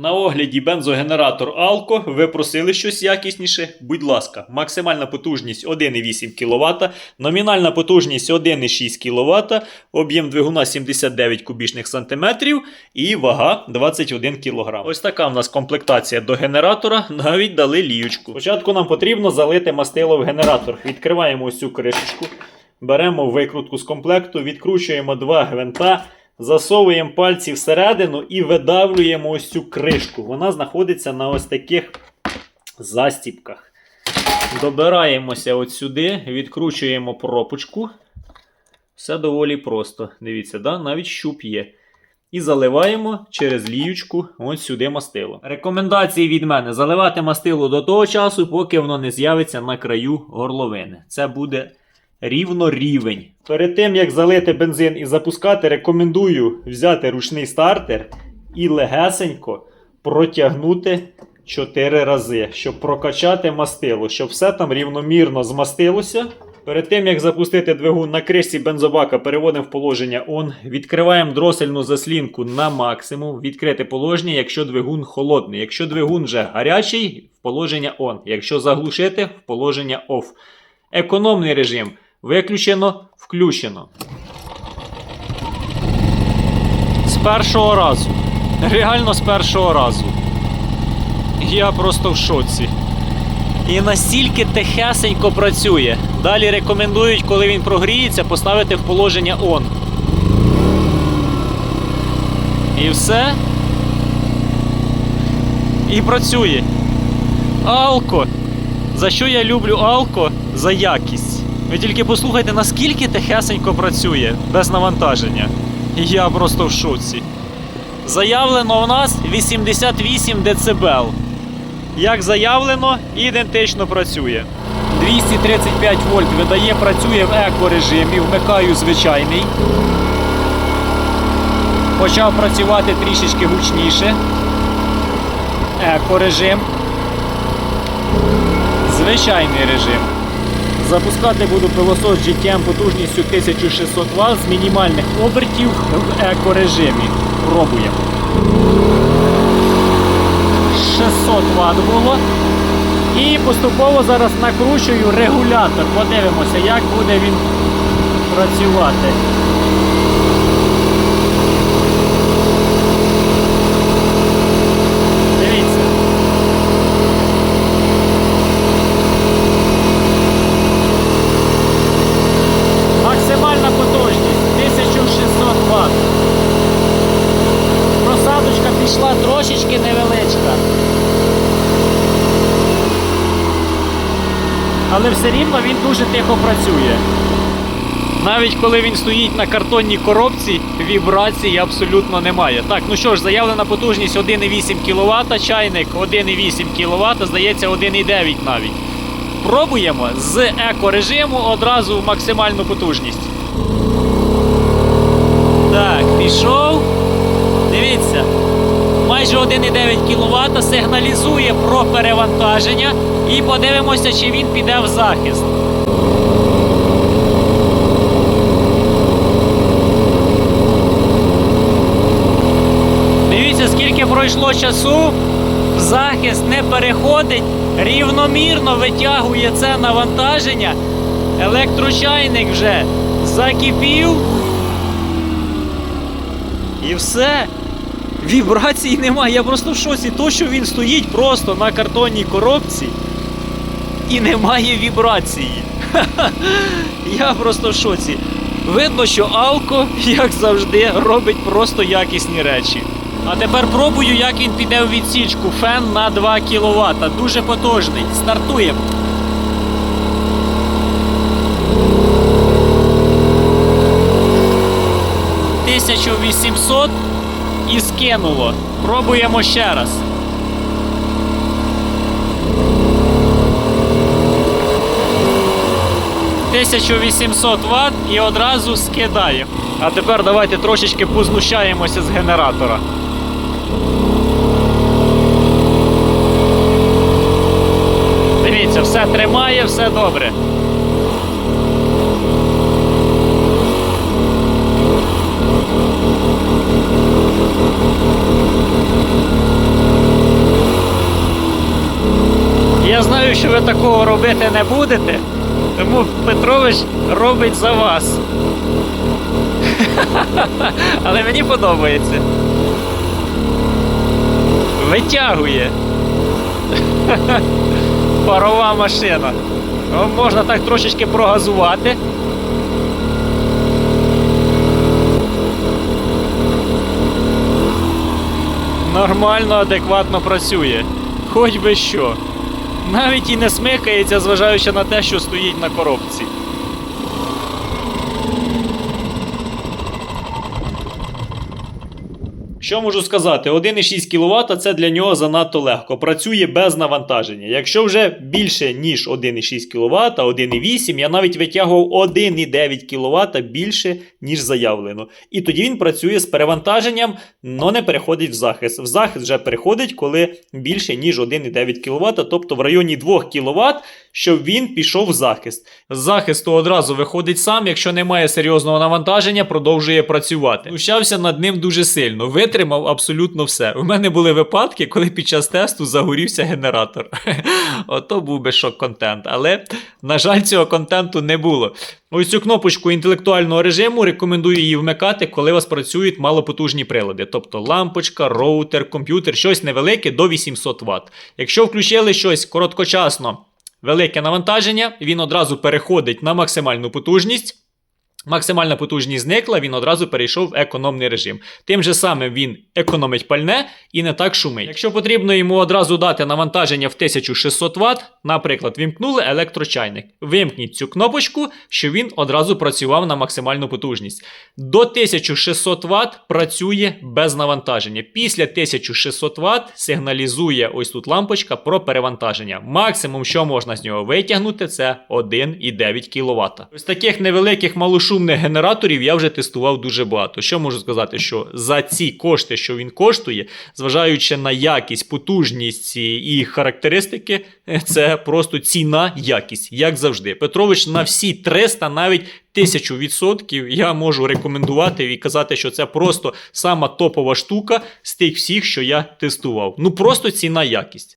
На огляді бензогенератор Alco. Ви просили щось якісніше? Будь ласка, максимальна потужність 1,8 кВт, номінальна потужність 1,6 кВт, об'єм двигуна 79 кубічних сантиметрів і вага 21 кг. Ось така в нас комплектація до генератора. Навіть дали ліючку. Спочатку нам потрібно залити мастило в генератор. Відкриваємо ось цю кришечку, беремо викрутку з комплекту, відкручуємо два гвинта. Засовуємо пальці всередину і видавлюємо ось цю кришку. Вона знаходиться на ось таких застіпках. Добираємося от сюди, відкручуємо пропучку. Все доволі просто. Дивіться, да? навіть щуп є. І заливаємо через ліючку ось сюди мастило. Рекомендації від мене: заливати мастило до того часу, поки воно не з'явиться на краю горловини. Це буде рівно рівень. Перед тим як залити бензин і запускати, рекомендую взяти ручний стартер і легесенько протягнути 4 рази, щоб прокачати мастило, щоб все там рівномірно змастилося. Перед тим як запустити двигун на кришці бензобака, переводимо в положення ON, відкриваємо дросельну заслінку на максимум, відкрите положення, якщо двигун холодний. Якщо двигун вже гарячий, в положення ON. Якщо заглушити, в положення OFF. Економний режим. Виключено, включено. З першого разу. Реально з першого разу. Я просто в шоці. І настільки тихесенько працює. Далі рекомендують, коли він прогріється, поставити в положення ON. І все. І працює. Алко. За що я люблю Алко? За якість. Ви тільки послухайте, наскільки тихесенько працює без навантаження. Я просто в шоці. Заявлено у нас 88 дБ. Як заявлено, ідентично працює. 235 вольт видає, працює в еко-режимі, вмикаю звичайний. Почав працювати трішечки гучніше. Еко-режим. Звичайний режим. Запускати буду пилосос GTM потужністю 1600 Вт з мінімальних обертів в екорежимі. Пробуємо. 600 Вт було. І поступово зараз накручую регулятор. Подивимося, як буде він працювати. Дивіться. Максимальна потужність 1600 Вт. Просадочка пішла трошечки невеличка. Але все рівно він дуже тихо працює. Навіть коли він стоїть на картонній коробці, вібрації абсолютно немає. Так, ну що ж, заявлена потужність 1,8 кВт, чайник 1,8 кВт, здається 1,9 навіть. Пробуємо з екорежиму одразу в максимальну потужність. Так, пішов. Дивіться. Майже 1,9 кВт сигналізує про перевантаження. І подивимося, чи він піде в захист. Дивіться, скільки пройшло часу. В захист не переходить, рівномірно витягує це навантаження. Електрочайник вже закипів. І все. Вібрацій немає. Я просто в шоці. То, що він стоїть просто на картонній коробці і немає вібрації. Я просто в шоці. Видно, що Алко, як завжди, робить просто якісні речі. А тепер пробую, як він піде в відсічку. Фен на 2 кВт. Дуже потужний. Стартуємо. Тисячу і скинуло. Пробуємо ще раз. Тисячу 1800 Вт і одразу скидає. А тепер давайте трошечки познущаємося з генератора. Дивіться, все тримає, все добре. знаю, що ви такого робити не будете, тому Петрович робить за вас. Але мені подобається. Витягує. Парова машина. О, можна так трошечки прогазувати. Нормально, адекватно працює. Хоч би що. Навіть і не смикається, зважаючи на те, що стоїть на коробці. Що можу сказати? 1,6 кВт це для нього занадто легко. Працює без навантаження. Якщо вже більше, ніж 1,6 кВт, 1,8, я навіть витягував 1,9 кВт більше, ніж заявлено. І тоді він працює з перевантаженням, але не переходить в захист. В захист вже переходить, коли більше, ніж 1,9 кВт, тобто в районі 2 кВт, щоб він пішов в захист. З захисту одразу виходить сам, якщо немає серйозного навантаження, продовжує працювати. Знущався над ним дуже сильно, витримав абсолютно все. У мене були випадки, коли під час тесту загорівся генератор. Ото був би шок-контент. Але, на жаль, цього контенту не було. Ось цю кнопочку інтелектуального режиму рекомендую її вмикати, коли у вас працюють малопотужні прилади, тобто лампочка, роутер, комп'ютер, щось невелике до 800 Вт. Якщо включили щось короткочасно, велике навантаження, він одразу переходить на максимальну потужність. Максимальна потужність зникла, він одразу перейшов в економний режим. Тим же самим він економить пальне і не так шумить. Якщо потрібно йому одразу дати навантаження в 1600 Вт, наприклад, вімкнули електрочайник. Вимкніть цю кнопочку, щоб він одразу працював на максимальну потужність. До 1600 Вт працює без навантаження. Після 1600 Вт сигналізує ось тут лампочка про перевантаження. Максимум, що можна з нього витягнути, це 1,9 кВт. Ось таких невеликих малошумних генераторів я вже тестував дуже багато. Що можу сказати, що за ці кошти, що він коштує, зважаючи на якість, потужність і характеристики, це просто ціна, якість, як завжди. Петрович на всі 300, навіть 1000% я можу рекомендувати і казати, що це просто сама топова штука з тих всіх, що я тестував. Ну просто ціна якість.